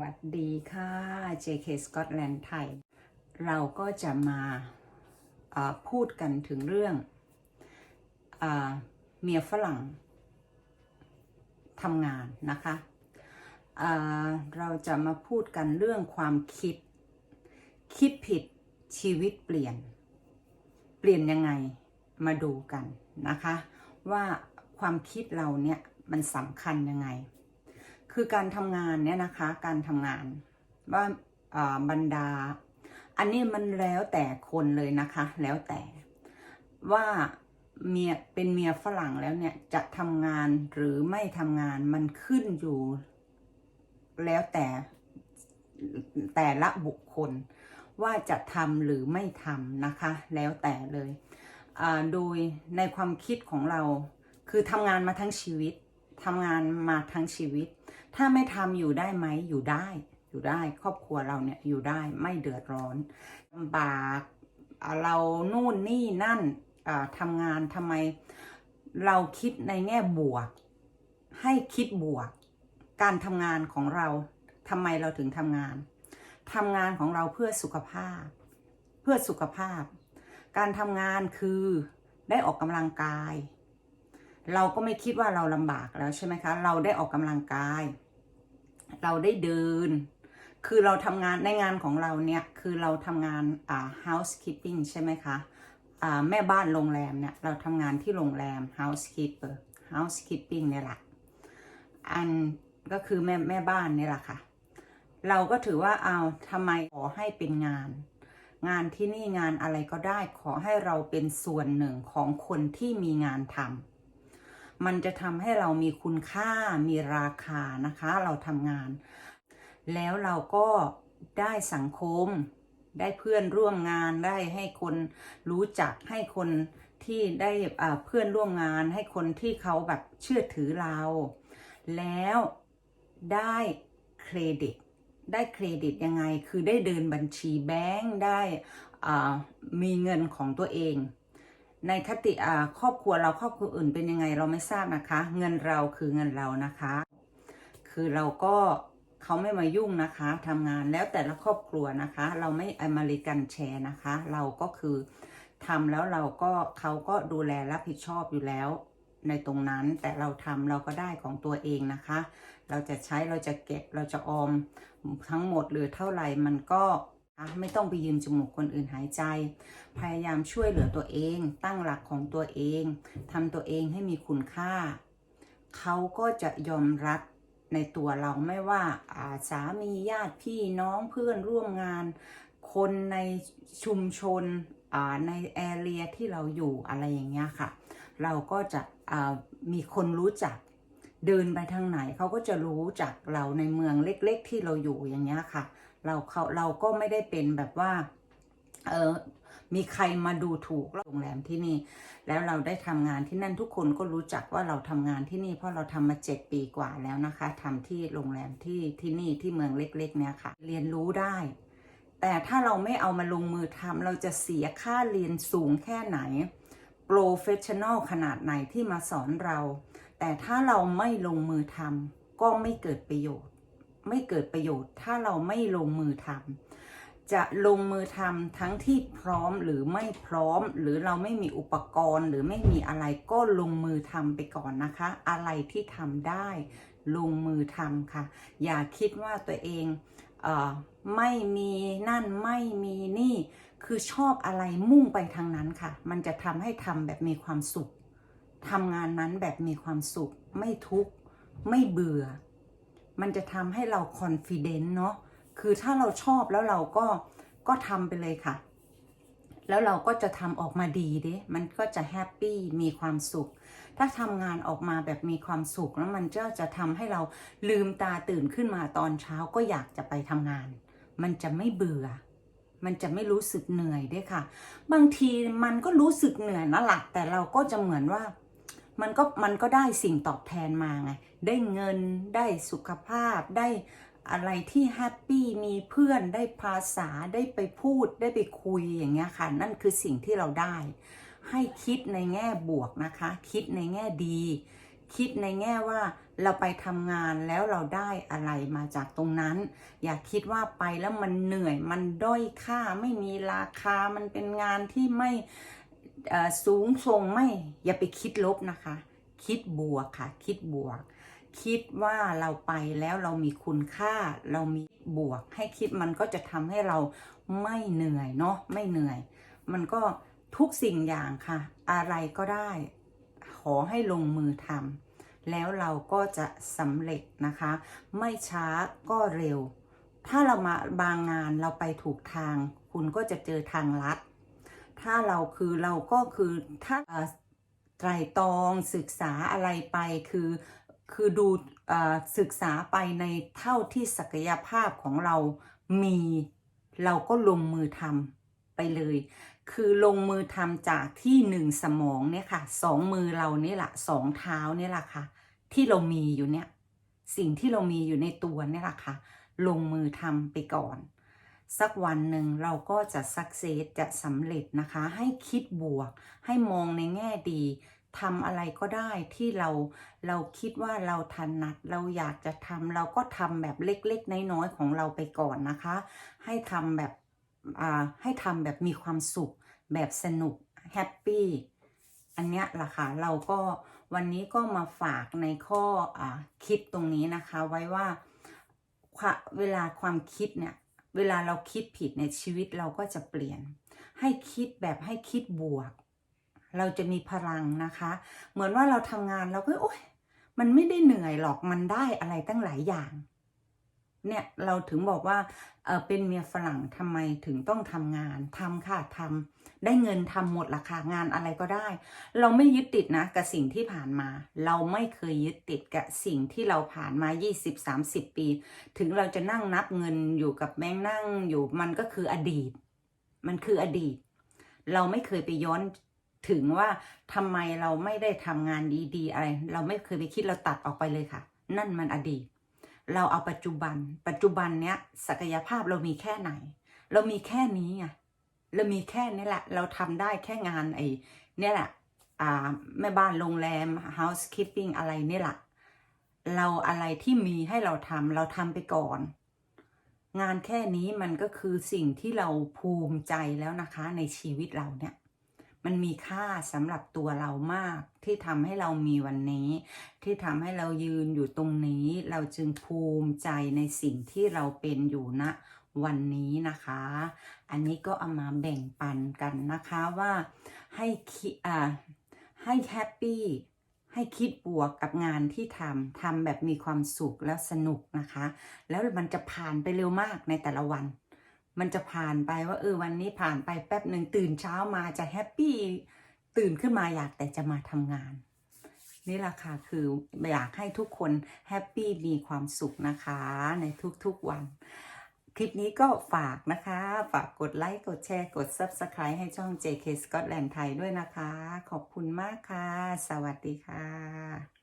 วัสดีค่ะ JK Scotland ไทย เราก็จะมาาพูดกันถึงเรื่องอเมียฝรั่งทำงานนะคะเราจะมาพูดกันเรื่องความคิด คิดผิดชีวิตเปลี่ยน เปลี่ยนยังไงมาดูกันนะคะ ว่าความคิดเราเนี่ยมันสำคัญยังไง คือการทำงานเนี่ยนะคะ การทำงานว่าบรรดา อันนี้มันแล้วแต่คนเลยนะคะ แล้วแต่ว่าเมียเป็นเมียฝรั่งแล้วเนี่ยจะทำงานหรือไม่ทำงานมันขึ้นอยู่ แล้วแต่แต่ละบุคคล ว่าจะทำหรือไม่ทำนะคะ แล้วแต่เลยโดยในความคิดของเราคือทำงานมาทั้งชีวิตทำงานมาทั้งชีวิต ถ้าไม่ทำอยู่ได้ไหมอยู่ได้ อยู่ได้ ครอบครัวเราเนี่ยอยู่ได้ไม่เดือดร้อนลำบากเรานู่นนี่นั่นอ่าทำงานทำไมเราคิดในแง่บวก ให้คิดบวก การทำงานของเราทำไมเราถึงทำงานทำงานของเราเพื่อสุขภาพ เพื่อสุขภาพ การทำงานคือได้ออกกำลังกาย เราก็ไม่คิดว่าเราลำบากแล้วใช่ไหมคะ เราได้ออกกำลังกาย เราได้เดิน คือเราทำงานในงานของเราเนี่ย คือเราทำงานอ่า housekeeping ใช่ไหมคะอ่าแม่บ้านโรงแรมเนี่ย เราทำงานที่โรงแรม housekeeper housekeeping เนี่ยแหละอันก็คือแม่แม่บ้านเนี่ยแหละค่ะ เราก็ถือว่าเอาทำไมขอให้เป็นงาน งานที่นี่งานอะไรก็ได้ขอให้เราเป็นส่วนหนึ่งของคนที่มีงานทำ มันจะทำให้เรามีคุณค่ามีราคานะคะ เราทำงาน แล้วเราก็ได้สังคม ได้เพื่อนร่วมงานได้ให้คนรู้จักให้คนที่ได้เพื่อนร่วมงาน ให้คนที่เขาแบบเชื่อถือเรา แล้วได้เครดิต ได้เครดิตยังไง คือได้เดินบัญชีแบงค์ได้มีเงินของตัวเอง ในคติครอบครัวเราครอบครัวอื่นเป็นยังไงเราไม่ทราบนะคะ เงินเราคือเงินเรานะคะ คือเราก็เขาไม่มายุ่งนะคะทำงานแล้วแต่ละครอบครัวนะคะ เราไม่อเมริกันแชร์นะคะ เราก็คือทำแล้วเราก็เขาก็ดูแลรับผิดชอบอยู่แล้ว ในตรงนั้นแต่เราทำเราก็ได้ของตัวเองนะคะ เราจะใช้เราจะเก็บเราจะออมทั้งหมดหรือเท่าไหร่มันก็ะไม่ต้องไปยืมจมูกคนอื่นหายใจ พยายามช่วยเหลือตัวเอง ตั้งหลักของตัวเองทำตัวเองให้มีคุณค่า เขาก็จะยอมรับในตัวเราไม่ว่าอาสามีญาติพี่น้องเพื่อนร่วมงาน คนในชุมชนในแอเรียที่เราอยู่อะไรอย่างเงี้ยค่ะ เราก็จะมีคนรู้จักเดินไปทางไหนเขาก็จะรู้จักเราในเมืองเล็ก ๆ ที่เราอยู่อย่างเงี้ยค่ะ เราเขาเราก็ไม่ได้เป็นแบบว่า เออมีใครมาดูถูกโรงแรมที่นี่ แล้วเราได้ทำงานที่นั่นทุกคนก็รู้จักว่าเราทำงานที่นี่ เพราะเราทำมาเจ็ดปีกว่าแล้วนะคะทำที่โรงแรมที่ที่นี่ที่เมืองเล็ก ๆ เนี่ยค่ะ เรียนรู้ได้ แต่ถ้าเราไม่เอามาลงมือทำเราจะเสียค่าเรียนสูงแค่ไหนโปรเฟชชั่นอลขนาดไหนที่มาสอนเรา แต่ถ้าเราไม่ลงมือทำก็ไม่เกิดประโยชน์ ไม่เกิดประโยชน์ ถ้าเราไม่ลงมือทำจะลงมือทำทั้งที่พร้อมหรือไม่พร้อม หรือเราไม่มีอุปกรณ์ หรือไม่มีอะไรก็ลงมือทำไปก่อนนะคะ อะไรที่ทำได้ ลงมือทำค่ะ อย่าคิดว่าตัวเองเออไม่มีนั่นไม่มีนี่ คือชอบอะไรมุ่งไปทางนั้นค่ะ มันจะทำให้ทำแบบมีความสุขทำงานนั้นแบบมีความสุข ไม่ทุกข์ ไม่เบื่อ มันจะทำให้เรา confident เนาะคือถ้าเราชอบแล้วเราก็ก็ทำไปเลยค่ะ แล้วเราก็จะทำออกมาดีเด้มันก็จะแฮปปี้มีความสุข ถ้าทำงานออกมาแบบมีความสุขแล้วมันก็จะทำให้เราลืมตาตื่นขึ้นมาตอนเช้าก็อยากจะไปทำงาน มันจะไม่เบื่อ มันจะไม่รู้สึกเหนื่อยด้วยค่ะ บางทีมันก็รู้สึกเหนื่อยนะหลักแต่เราก็จะเหมือนว่า มันก็มันก็ได้สิ่งตอบแทนมาไง ได้เงินได้สุขภาพได้อะไรที่แฮปปี้มีเพื่อนได้ภาษาได้ไปพูดได้ไปคุยอย่างเงี้ยค่ะ นั่นคือสิ่งที่เราได้ ให้คิดในแง่บวกนะคะ คิดในแง่ดี คิดในแง่ว่าเราไปทำงานแล้วเราได้อะไรมาจากตรงนั้น อย่าคิดว่าไปแล้วมันเหนื่อยมันด้อยค่าไม่มีราคามันเป็นงานที่ไม่ สูงส่งไม่อย่าไปคิดลบนะคะ คิดบวกค่ะ คิดบวก คิดว่าเราไปแล้วเรามีคุณค่า เรามีบวก ให้คิดมันก็จะทำให้เราไม่เหนื่อยเนาะไม่เหนื่อย มันก็ทุกสิ่งอย่างค่ะ อะไรก็ได้ ขอให้ลงมือทำแล้วเราก็จะสำเร็จนะคะ ไม่ช้าก็เร็ว ถ้าเรามาบางงานเราไปถูกทาง คุณก็จะเจอทางลัด ถ้าเราคือเราก็คือถ้าไตรตรองศึกษาอะไรไปคือคือดูศึกษาไปในเท่าที่ศักยภาพของเรามี เราก็ลงมือทำไปเลย คือลงมือทำจากที่หนึ่งสมองเนี่ยค่ะสองมือเราเนี่ยแหละสองเท้าเนี่ยแหละค่ะ ที่เรามีอยู่เนี่ย สิ่งที่เรามีอยู่ในตัวเนี่ยแหละค่ะ ลงมือทำไปก่อน สักวันหนึ่งเราก็จะสักเซสจะสำเร็จนะคะ ให้คิดบวก ให้มองในแง่ดีทำอะไรก็ได้ที่เราเราคิดว่าเราถนัดเราอยากจะทำเราก็ทำแบบเล็กๆ น้อยๆของเราไปก่อนนะคะ ให้ทำแบบให้ทำแบบมีความสุข แบบสนุกแฮปปี้อันเนี้ยล่ะค่ะเราก็วันนี้ก็มาฝากในข้ออคิดตรงนี้นะคะ ไว้ว่าเวลาความคิดเนี่ย เวลาเราคิดผิดในชีวิตเราก็จะเปลี่ยน ให้คิดแบบให้คิดบวก เราจะมีพลังนะคะ เหมือนว่าเราทำงานเราก็โอ๊ยมันไม่ได้เหนื่อยหรอกมันได้อะไรตั้งหลายอย่าง เนี่ยเราถึงบอกว่าเออเป็นเมียฝรั่งทำไมถึงต้องทำงานทำค่ะทำได้เงินทำหมดละค่ะงานอะไรก็ได้ เราไม่ยึดติดนะกับสิ่งที่ผ่านมา เราไม่เคยยึดติดกับสิ่งที่เราผ่านมา 20-30 ปี ถึงเราจะนั่งนับเงินอยู่กับแบงนั่งอยู่มันก็คืออดีต มันคืออดีต เราไม่เคยไปย้อนถึงว่าทำไมเราไม่ได้ทำงานดีๆอะไร เราไม่เคยไปคิดเราตัดออกไปเลยค่ะ นั่นมันอดีต เราเอาปัจจุบัน ปัจจุบันเนี้ยศักยภาพเรามีแค่ไหน เรามีแค่นี้ไงเรามีแค่นี้แหละ เราทำได้แค่งานไอ้เนี่ยแหละอ่าแม่บ้านโรงแรม housekeeping อะไรเนี่ยแหละ เราอะไรที่มีให้เราทำเราทำไปก่อน งานแค่นี้มันก็คือสิ่งที่เราภูมิใจแล้วนะคะในชีวิตเราเนี่ย มันมีค่าสำหรับตัวเรามากที่ทำให้เรามีวันนี้ ที่ทำให้เรายืนอยู่ตรงนี้ เราจึงภูมิใจในสิ่งที่เราเป็นอยู่ณวันนี้นะคะ อันนี้ก็เอามาแบ่งปันกันนะคะว่าให้คิดอ่าให้แฮปปี้ให้คิดบวกกับงานที่ทำทำแบบมีความสุขแล้วสนุกนะคะ แล้วมันจะผ่านไปเร็วมากในแต่ละวัน มันจะผ่านไปว่าเออวันนี้ผ่านไปแป๊บหนึ่งตื่นเช้ามาจะแฮปปี้ตื่นขึ้นมาอยากแต่จะมาทำงาน นี่แหละค่ะคืออยากให้ทุกคนแฮปปี้มีความสุขนะคะในทุกๆวัน คลิปนี้ก็ฝากนะคะ ฝากกดไลค์กดแชร์กด Subscribe ให้ช่อง JK Scotland ไทยด้วยนะคะ ขอบคุณมากค่ะ สวัสดีค่ะ